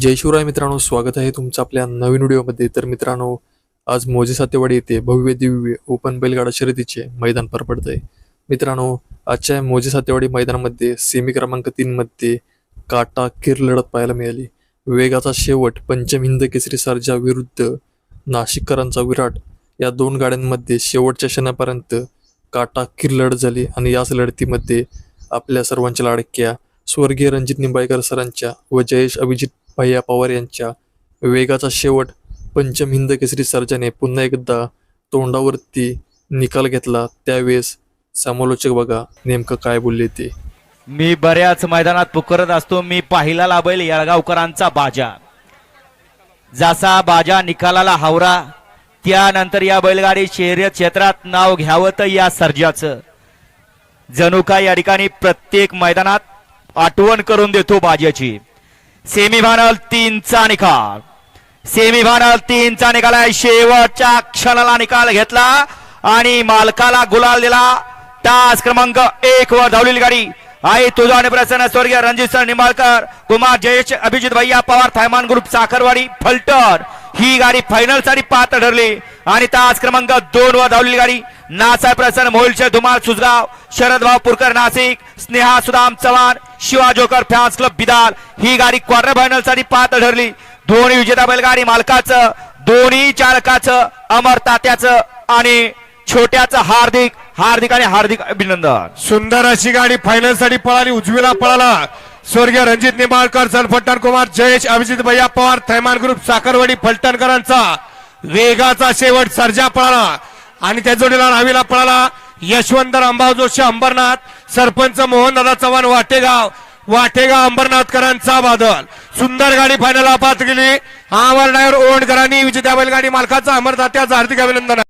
जय शिवराय मित्रांनो स्वागत आहे तुमचं आपल्या नवीन व्हिडिओमध्ये. तर मित्रांनो आज मोजे सातेवाडी येथे भव्य दिव्य ओपन बैलगाडा शर्यतीचे मैदान पार पडत आहे मित्रांनो आजच्या मोजे सातेवाडी मैदानामध्ये सेमी क्रमांक तीनमध्ये काटा किर लढत पाहायला मिळाली. वेगाचा शेवट पंचम हिंद केसरी सर्जा विरुद्ध नाशिककरांचा विराट. या दोन गाड्यांमध्ये शेवटच्या क्षणापर्यंत काटा किर लढत झाली आणि याच लढतीमध्ये आपल्या सर्वांच्या लाडक्या स्वर्गीय रणजित निंबाळकर सरांच्या व जयेश अभिजित भैया पवार यांच्या वेगाचा शेवट पंचम हिंद केसरी सर्जाने पुन्हा एकदा तोंडावरती निकाल घेतला. त्यावेळेस समालोचक बघा नेमकं काय बोलले ते. मी बऱ्याच मैदानात पुकारत असतो मी पाहिला लाभेल येळगावकरांचा बाजा. जसा बाजा निकालाला हावरा त्यानंतर या बैलगाडी शर्यत क्षेत्रात नाव घ्यावं तर या सर्जाचं. जणू काय या ठिकाणी प्रत्येक मैदानात आठवण करून देतो बाजाची. सेमीफायनल तीनचा निकाल. सेमीफायनल तीनचा निकाल आहे. शेवटच्या क्षणाला निकाल घेतला आणि मालकाला गुलाल दिला. तास क्रमांक एक वर धावलेली गाडी. आई तुझा आणि प्रसन्न स्वर्गीय रणजित सर निंबाळकर कुमार जयेश अभिजित भैया पवार थायमान ग्रुप साखरवाडी फलटण. ही गाडी फायनलसाठी पात्र ठरली. आणि तास क्रमांक दोन वर धावलेली गाडी. नासा Prasanna मोहिलचे Dhumal Sujgaon Sharad Purkar Nashik Sneha Sudam Chavan Shiva joker fans club Bidal. ही गाडी क्वार्टर फायनलसाठी पात्र ठरली. दोन्ही विजेता बैलगाडी मालकाचं दोन्ही चालकाचं अमर तात्याचं आणि छोट्याचं हार्दिक हार्दिक आणि हार्दिक अभिनंदन. सुंदर अशी गाडी फायनलसाठी पळाली उजवीला पळाला. स्वर्गीय रणजित निंबाळकर सलफट्टण कुमार जयेश अभिजित भैया पवार थैमान ग्रुप साखरवाडी फलटणकरांचा. वेगाचा शेवट सर्जा पळाला. आणि त्या जोडीला रावीला पळाला. यशवंतर अंबाव जोशी अंबरनाथ सरपंच मोहन दादा चव्हाण वाटेगाव. वाटेगाव अंबरनाथकरांचा बादल. सुंदर गाडी फायनल पात गेली. आवर ड्रायव्हर ओंडकरांनी विजेत्या बैलगाडी मालकाचा अमरदात्याचं हार्दिक अभिनंदन.